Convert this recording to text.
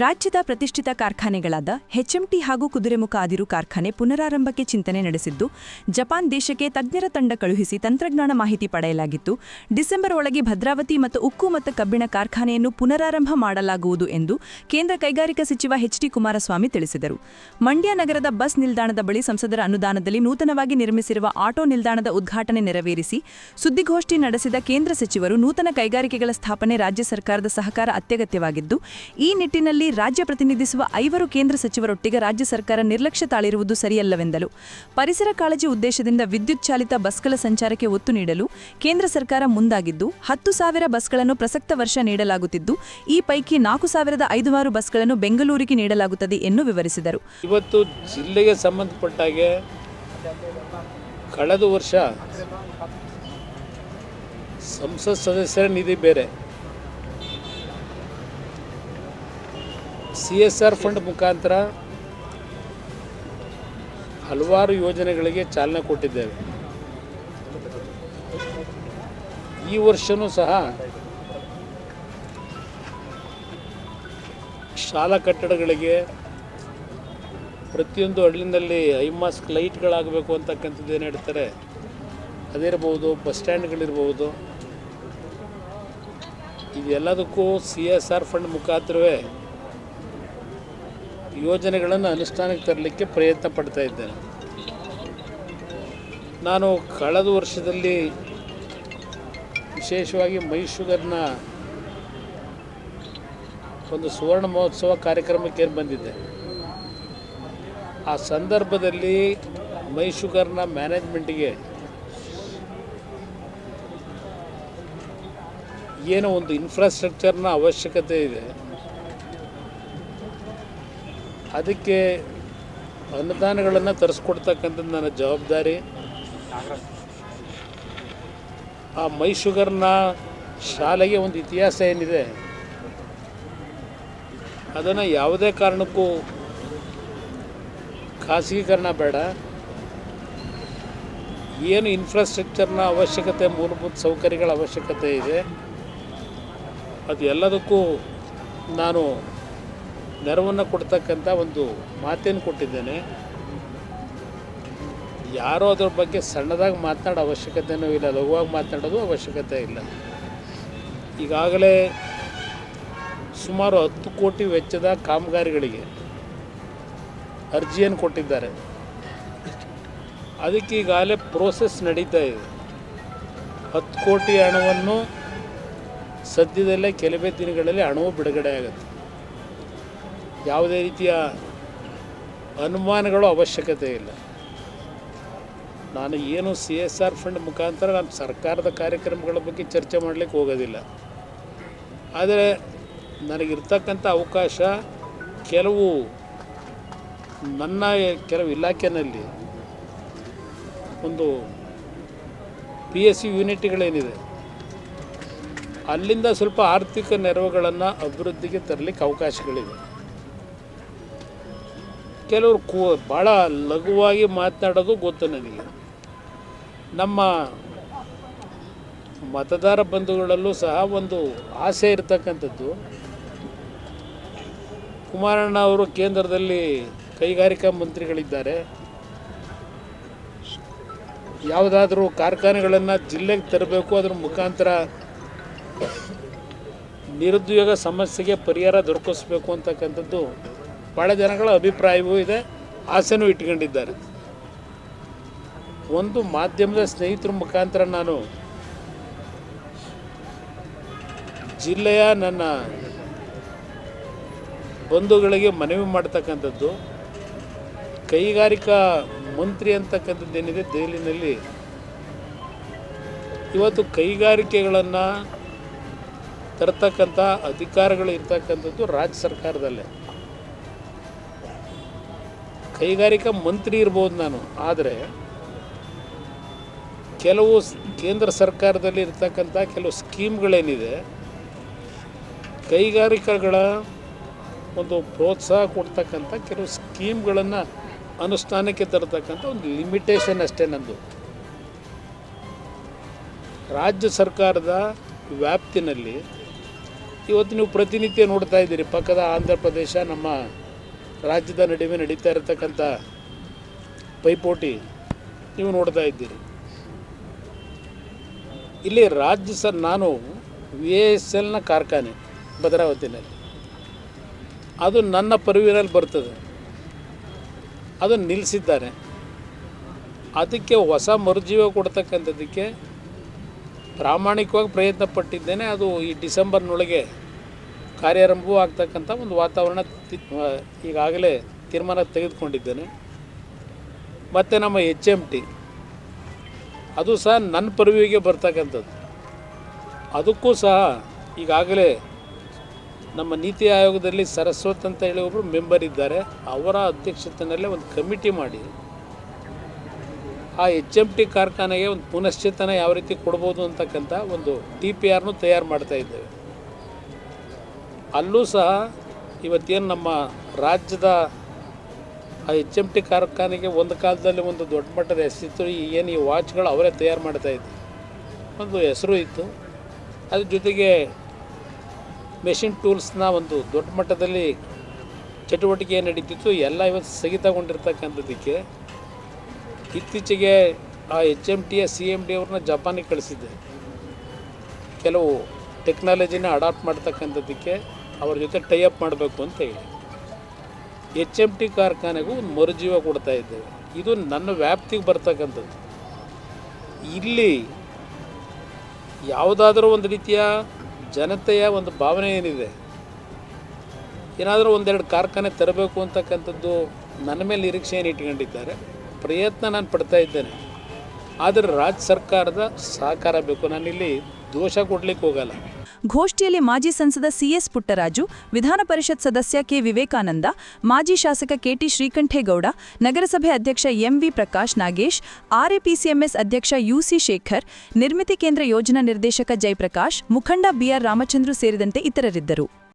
ರಾಜ್ಯದ ಪ್ರತಿಷ್ಠಿತ ಕಾರ್ಖಾನೆಗಳಾದ ಹೆಚ್ಎಂಟಿ ಹಾಗೂ ಕುದುರೆಮುಖ ಆದಿರು ಕಾರ್ಖಾನೆ ಪುನರಾರಂಭಕ್ಕೆ ಚಿಂತನೆ ನಡೆಸಿದ್ದು, ಜಪಾನ್ ದೇಶಕ್ಕೆ ತಜ್ಞರ ತಂಡ ಕಳುಹಿಸಿ ತಂತ್ರಜ್ಞಾನ ಮಾಹಿತಿ ಪಡೆಯಲಾಗಿತ್ತು. ಡಿಸೆಂಬರ್ ಒಳಗೆ ಭದ್ರಾವತಿ ಮತ್ತು ಉಕ್ಕು ಮತ್ತು ಕಬ್ಬಿಣ ಕಾರ್ಖಾನೆಯನ್ನು ಪುನರಾರಂಭ ಮಾಡಲಾಗುವುದು ಎಂದು ಕೇಂದ್ರ ಕೈಗಾರಿಕಾ ಸಚಿವ ಎಚ್ಡಿ ಕುಮಾರಸ್ವಾಮಿ ತಿಳಿಸಿದರು. ಮಂಡ್ಯ ನಗರದ ಬಸ್ ನಿಲ್ದಾಣದ ಬಳಿ ಸಂಸದರ ಅನುದಾನದಲ್ಲಿ ನೂತನವಾಗಿ ನಿರ್ಮಿಸಿರುವ ಆಟೋ ನಿಲ್ದಾಣದ ಉದ್ಘಾಟನೆ ನೆರವೇರಿಸಿ ಸುದ್ದಿಗೋಷ್ಠಿ ನಡೆಸಿದ ಕೇಂದ್ರ ಸಚಿವರು ನೂತನ ಕೈಗಾರಿಕೆಗಳ ಸ್ಥಾಪನೆ ರಾಜ್ಯ ಸರ್ಕಾರದ ಸಹಕಾರ ಅತ್ಯಗತ್ಯವಾಗಿದ್ದು, ಈ ನಿಟ್ಟಿನಲ್ಲಿ ರಾಜ್ಯ ಪ್ರತಿನಿಧಿಸುವ ಐವರು ಕೇಂದ್ರ ಸಚಿವರೊಟ್ಟಿಗೆ ರಾಜ್ಯ ಸರ್ಕಾರ ನಿರ್ಲಕ್ಷ್ಯ ತಾಳಿರುವುದು ಸರಿಯಲ್ಲವೆಂದರು ಪರಿಸರ ಕಾಳಜಿ ಉದ್ದೇಶದಿಂದ ವಿದ್ಯುತ್ ಚಾಲಿತ ಬಸ್ಗಳ ಸಂಚಾರಕ್ಕೆ ಒತ್ತು ನೀಡಲು ಕೇಂದ್ರ ಸರ್ಕಾರ ಮುಂದಾಗಿದ್ದು, ಹತ್ತು ಸಾವಿರ ಬಸ್ಗಳನ್ನು ಪ್ರಸಕ್ತ ವರ್ಷ ನೀಡಲಾಗುತ್ತಿದ್ದು, ಈ ಪೈಕಿ ನಾಲ್ಕು ಸಾವಿರದ ಐದುವಾರು ಬಸ್ಗಳನ್ನು ಬೆಂಗಳೂರಿಗೆ ನೀಡಲಾಗುತ್ತದೆ ಎಂದು ವಿವರಿಸಿದರು. ಇವತ್ತು ಜಿಲ್ಲೆಗೆ ಸಂಬಂಧಪಟ್ಟಾಗೆ ಕಳೆದ ವರ್ಷ ಸಂಸತ್ ಸದಸ್ಯರ ನಿಧಿ ಬೇರೆ. ಸಿ ಎಸ್ ಆರ್ ಫಂಡ್ ಮುಖಾಂತರ ಹಲವಾರು ಯೋಜನೆಗಳಿಗೆ ಚಾಲನೆ ಕೊಟ್ಟಿದ್ದೇವೆ. ಈ ವರ್ಷವೂ ಸಹ ಶಾಲಾ ಕಟ್ಟಡಗಳಿಗೆ ಪ್ರತಿಯೊಂದು ಹಳ್ಳಿನಲ್ಲಿ ಐಮಾಸ್ಕ್ ಲೈಟ್ಗಳಾಗಬೇಕು ಅಂತಕ್ಕಂಥದ್ದು ಏನು ಹೇಳ್ತಾರೆ ಅದಿರ್ಬೋದು ಬಸ್ ಸ್ಟ್ಯಾಂಡ್ಗಳಿರ್ಬೋದು ಇದೆಲ್ಲದಕ್ಕೂ ಸಿ ಎಸ್ ಆರ್ ಫಂಡ್ ಮುಖಾಂತರವೇ ಯೋಜನೆಗಳನ್ನು ಅನುಷ್ಠಾನಕ್ಕೆ ತರಲಿಕ್ಕೆ ಪ್ರಯತ್ನ ಪಡ್ತಾ ಇದ್ದೇನೆ. ನಾನು ಕಳೆದ ವರ್ಷದಲ್ಲಿ ವಿಶೇಷವಾಗಿ ಮೈಶುಗರ್ನ ಒಂದು ಸುವರ್ಣ ಮಹೋತ್ಸವ ಕಾರ್ಯಕ್ರಮಕ್ಕೆ ಬಂದಿದ್ದೆ. ಆ ಸಂದರ್ಭದಲ್ಲಿ ಮೈಶುಗರ್ನ ಮ್ಯಾನೇಜ್ಮೆಂಟಿಗೆ ಏನೋ ಒಂದು ಇನ್ಫ್ರಾಸ್ಟ್ರಕ್ಚರ್ನ ಅವಶ್ಯಕತೆ ಇದೆ. ಅದಕ್ಕೆ ಅನುದಾನಗಳನ್ನು ತರಿಸ್ಕೊಡ್ತಕ್ಕಂಥದ್ದು ನನ್ನ ಜವಾಬ್ದಾರಿ. ಆ ಮೈ ಶುಗರ್ನ ಶಾಲೆಗೆ ಒಂದು ಇತಿಹಾಸ ಏನಿದೆ, ಅದನ್ನು ಯಾವುದೇ ಕಾರಣಕ್ಕೂ ಖಾಸಗೀಕರಣ ಬೇಡ. ಏನು ಇನ್ಫ್ರಾಸ್ಟ್ರಕ್ಚರ್ನ ಅವಶ್ಯಕತೆ, ಮೂಲಭೂತ ಸೌಕರ್ಯಗಳ ಅವಶ್ಯಕತೆ ಇದೆ, ಅದು ಎಲ್ಲದಕ್ಕೂ ನಾನು ನೆರವನ್ನು ಕೊಡ್ತಕ್ಕಂಥ ಒಂದು ಮಾತೇನು ಕೊಟ್ಟಿದ್ದೇನೆ. ಯಾರೋ ಅದ್ರ ಬಗ್ಗೆ ಸಣ್ಣದಾಗಿ ಮಾತನಾಡೋ ಅವಶ್ಯಕತೆಯೂ ಇಲ್ಲ, ಲಘುವಾಗಿ ಮಾತನಾಡೋದು ಅವಶ್ಯಕತೆ ಇಲ್ಲ. ಈಗಾಗಲೇ ಸುಮಾರು ಹತ್ತು ಕೋಟಿ ವೆಚ್ಚದ ಕಾಮಗಾರಿಗಳಿಗೆ ಅರ್ಜಿಯನ್ನು ಕೊಟ್ಟಿದ್ದಾರೆ. ಅದಕ್ಕೆ ಈಗಾಗಲೇ ಪ್ರೋಸೆಸ್ ನಡೀತಾ ಇದೆ. ಹತ್ತು ಕೋಟಿ ಹಣವನ್ನು ಸದ್ಯದಲ್ಲೇ ಕೆಲವೇ ದಿನಗಳಲ್ಲಿ ಹಣವು ಬಿಡುಗಡೆ ಆಗುತ್ತೆ. ಯಾವುದೇ ರೀತಿಯ ಅನುಮಾನಗಳು ಅವಶ್ಯಕತೆ ಇಲ್ಲ. ನಾನು ಏನು ಸಿ ಎಸ್ ಆರ್ ಫಂಡ್ ಮುಖಾಂತರ ನಾನು ಸರ್ಕಾರದ ಕಾರ್ಯಕ್ರಮಗಳ ಬಗ್ಗೆ ಚರ್ಚೆ ಮಾಡಲಿಕ್ಕೆ ಹೋಗೋದಿಲ್ಲ. ಆದರೆ ನನಗಿರ್ತಕ್ಕಂಥ ಅವಕಾಶ ಕೆಲವು ನನ್ನ ಕೆಲವು ಇಲಾಖೆಯಲ್ಲಿ ಒಂದು ಪಿ ಎಸ್ ಸಿ ಯೂನಿಟ್ಗಳೇನಿದೆ. ಅಲ್ಲಿಂದ ಸ್ವಲ್ಪ ಆರ್ಥಿಕ ನೆರವುಗಳನ್ನು ಅಭಿವೃದ್ಧಿಗೆ ತರಲಿಕ್ಕೆ ಅವಕಾಶಗಳಿವೆ. ಕೆಲವರು ಕೂ ಭಾಳ ಲಘುವಾಗಿ ಮಾತನಾಡೋದು ಗೊತ್ತು ನನಗೆ. ನಮ್ಮ ಮತದಾರ ಬಂಧುಗಳಲ್ಲೂ ಸಹ ಒಂದು ಆಸೆ ಇರತಕ್ಕಂಥದ್ದು. ಕುಮಾರಣ್ಣ ಅವರು ಕೇಂದ್ರದಲ್ಲಿ ಕೈಗಾರಿಕಾ ಮಂತ್ರಿಗಳಿದ್ದಾರೆ. ಯಾವುದಾದ್ರೂ ಕಾರ್ಖಾನೆಗಳನ್ನು ಜಿಲ್ಲೆಗೆ ತರಬೇಕು, ಅದ್ರ ಮುಖಾಂತರ ನಿರುದ್ಯೋಗ ಸಮಸ್ಯೆಗೆ ಪರಿಹಾರ ದೊರಕಿಸ್ಬೇಕು ಅಂತಕ್ಕಂಥದ್ದು ಭಾಳ ಜನಗಳ ಅಭಿಪ್ರಾಯವೂ ಇದೆ, ಆಸೆನೂ ಇಟ್ಕೊಂಡಿದ್ದಾರೆ. ಒಂದು ಮಾಧ್ಯಮದ ಸ್ನೇಹಿತರ ಮುಖಾಂತರ ನಾನು ಜಿಲ್ಲೆಯ ನನ್ನ ಬಂಧುಗಳಿಗೆ ಮನವಿ ಮಾಡ್ತಕ್ಕಂಥದ್ದು, ಕೈಗಾರಿಕಾ ಮಂತ್ರಿ ಅಂತಕ್ಕಂಥದ್ದು ಏನಿದೆ ದೆಹಲಿನಲ್ಲಿ, ಇವತ್ತು ಕೈಗಾರಿಕೆಗಳನ್ನು ತರ್ತಕ್ಕಂಥ ಅಧಿಕಾರಗಳು ಇರ್ತಕ್ಕಂಥದ್ದು ರಾಜ್ಯ ಸರ್ಕಾರದಲ್ಲೇ. ಕೈಗಾರಿಕಾ ಮಂತ್ರಿ ಇರ್ಬೋದು ನಾನು, ಆದರೆ ಕೆಲವು ಕೇಂದ್ರ ಸರ್ಕಾರದಲ್ಲಿ ಇರ್ತಕ್ಕಂಥ ಕೆಲವು ಸ್ಕೀಮ್ಗಳೇನಿದೆ, ಕೈಗಾರಿಕೆಗಳ ಒಂದು ಪ್ರೋತ್ಸಾಹ ಕೊಡ್ತಕ್ಕಂಥ ಕೆಲವು ಸ್ಕೀಮ್ಗಳನ್ನು ಅನುಷ್ಠಾನಕ್ಕೆ ತರತಕ್ಕಂಥ ಒಂದು ಲಿಮಿಟೇಷನ್ ಅಷ್ಟೇ ನಂದು. ರಾಜ್ಯ ಸರ್ಕಾರದ ವ್ಯಾಪ್ತಿನಲ್ಲಿ, ಇವತ್ತು ನೀವು ಪ್ರತಿನಿತ್ಯ ನೋಡ್ತಾ ಇದ್ದೀರಿ, ಪಕ್ಕದ ಆಂಧ್ರ ಪ್ರದೇಶ, ನಮ್ಮ ರಾಜ್ಯದ ನಡುವೆ ನಡೀತಾ ಇರತಕ್ಕಂಥ ಪೈಪೋಟಿ ನೀವು ನೋಡ್ತಾ ಇದ್ದೀರಿ. ಇಲ್ಲಿ ರಾಜ್ಯ ಸರ್ ನಾನು ವಿ ಎಸ್ ಎಲ್ನ ಕಾರ್ಖಾನೆ ಭದ್ರಾವತಿನಲ್ಲಿ. ಅದು ನನ್ನ ಪರಿವಿನಲ್ಲಿ ಬರ್ತದೆ. ಅದು ನಿಲ್ಲಿಸಿದ್ದಾರೆ ಅದಕ್ಕೆ ಹೊಸ ಮರುಜೀವ ಕೊಡ್ತಕ್ಕಂಥದ್ದಕ್ಕೆ ಪ್ರಾಮಾಣಿಕವಾಗಿ ಪ್ರಯತ್ನ ಪಟ್ಟಿದ್ದೇನೆ. ಅದು ಈ ಡಿಸೆಂಬರ್ನೊಳಗೆ ಕಾರ್ಯಾರಂಭವೂ ಆಗ್ತಕ್ಕಂಥ ಒಂದು ವಾತಾವರಣ ಈಗಾಗಲೇ ತೀರ್ಮಾನ ತೆಗೆದುಕೊಂಡಿದ್ದೇನೆ. ಮತ್ತು ನಮ್ಮ ಎಚ್ ಎಂ ಟಿ ಅದು ಸಹ ನನ್ನ ಪರವಿಗೆ ಬರ್ತಕ್ಕಂಥದ್ದು. ಅದಕ್ಕೂ ಸಹ ಈಗಾಗಲೇ ನಮ್ಮ ನೀತಿ ಆಯೋಗದಲ್ಲಿ ಸರಸ್ವತ್ ಅಂತ ಹೇಳಿ ಒಬ್ಬರು ಮೆಂಬರ್ ಇದ್ದಾರೆ. ಅವರ ಅಧ್ಯಕ್ಷತೆಯಲ್ಲೇ ಒಂದು ಕಮಿಟಿ ಮಾಡಿ ಆ ಎಚ್ ಎಂ ಟಿ ಕಾರ್ಖಾನೆಗೆ ಒಂದು ಪುನಶ್ಚೇತನ ಯಾವ ರೀತಿ ಕೊಡ್ಬೋದು ಅಂತಕ್ಕಂಥ ಒಂದು ಟಿ ಪಿ ಆರ್ನು ತಯಾರು ಮಾಡ್ತಾ ಇದ್ದೇವೆ. ಅಲ್ಲೂ ಸಹ ಇವತ್ತೇನು ನಮ್ಮ ರಾಜ್ಯದ ಆ ಎಚ್ ಎಂ ಟಿ ಕಾರ್ಖಾನೆಗೆ ಒಂದು ಕಾಲದಲ್ಲಿ ಒಂದು ದೊಡ್ಡ ಮಟ್ಟದ ಹೆಸರಿತ್ತು ಏನು ಈ ವಾಚ್ಗಳು ಅವರೇ ತಯಾರು ಮಾಡ್ತಾ ಇದ್ರು ಒಂದು ಹೆಸರು ಇತ್ತು. ಅದ್ರ ಜೊತೆಗೆ ಮೆಷಿನ್ ಟೂಲ್ಸ್ನ ಒಂದು ದೊಡ್ಡ ಮಟ್ಟದಲ್ಲಿ ಚಟುವಟಿಕೆ ನಡೀತಿತ್ತು. ಎಲ್ಲ ಇವತ್ತು ಸ್ಥಗಿತಗೊಂಡಿರ್ತಕ್ಕಂಥದ್ದಕ್ಕೆ ಇತ್ತೀಚೆಗೆ ಆ ಎಚ್ ಎಂ ಟಿಯ ಸಿ ಎಂ ಡಿ ಅವ್ರನ್ನ ಜಪಾನಿಗೆ ಕಳಿಸಿದ್ದೆ. ಕೆಲವು ಟೆಕ್ನಾಲಜಿನ ಅಡಾಪ್ಟ್ ಮಾಡ್ತಕ್ಕಂಥದ್ದಕ್ಕೆ ಅವ್ರ ಜೊತೆ ಟೈ ಅಪ್ ಮಾಡಬೇಕು ಅಂತ ಹೇಳಿ. ಎಚ್ ಎಂ ಟಿ ಕಾರ್ಖಾನೆಗೂ ಒಂದು ಮರುಜೀವ ಕೊಡ್ತಾ ಇದ್ದೇವೆ. ಇದು ನನ್ನ ವ್ಯಾಪ್ತಿಗೆ ಬರ್ತಕ್ಕಂಥದ್ದು. ಇಲ್ಲಿ ಯಾವುದಾದ್ರೂ ಒಂದು ರೀತಿಯ ಜನತೆಯ ಒಂದು ಭಾವನೆ ಏನಿದೆ? ಏನಾದರೂ ಒಂದೆರಡು ಕಾರ್ಖಾನೆ ತರಬೇಕು ಅಂತಕ್ಕಂಥದ್ದು ನನ್ನ ಮೇಲೆ ನಿರೀಕ್ಷೆ ಏನು ಇಟ್ಕೊಂಡಿದ್ದಾರೆ? ಪ್ರಯತ್ನ ನಾನು ಪಡ್ತಾ ಇದ್ದೇನೆ. ಆದರೆ ರಾಜ್ಯ ಸರ್ಕಾರದ ಸಹಕಾರ ಬೇಕು. ನಾನಿಲ್ಲಿ ದೋಷ ಕೊಡ್ಲಿಕ್ಕೆ ಹೋಗಲ್ಲ. ಘೋಷ್ಠಿಯಲ್ಲಿ ಮಾಜಿ ಸಂಸದ ಸಿಎಸ್ ಪುಟ್ಟರಾಜು, ವಿಧಾನ ಪರಿಷತ್ ಸದಸ್ಯ ಕೆ. ವಿವೇಕಾನಂದ, ಮಾಜಿ ಶಾಸಕ ಕೆಟಿ ಶ್ರೀಕಂಠೇಗೌಡ, ನಗರಸಭೆ ಅಧ್ಯಕ್ಷ ಎಂವಿ ಪ್ರಕಾಶ್ ನಾಗೇಶ್, ಆರ್ಎಪಿಸಿಎಂಎಸ್ ಅಧ್ಯಕ್ಷ ಯುಸಿ ಶೇಖರ್, ನಿರ್ಮಿತಿ ಕೇಂದ್ರ ಯೋಜನಾ ನಿರ್ದೇಶಕ ಜಯಪ್ರಕಾಶ್, ಮುಖಂಡ ಬಿಆರ್ ರಾಮಚಂದ್ರು ಸೇರಿದಂತೆ ಇತರರಿದ್ದರು.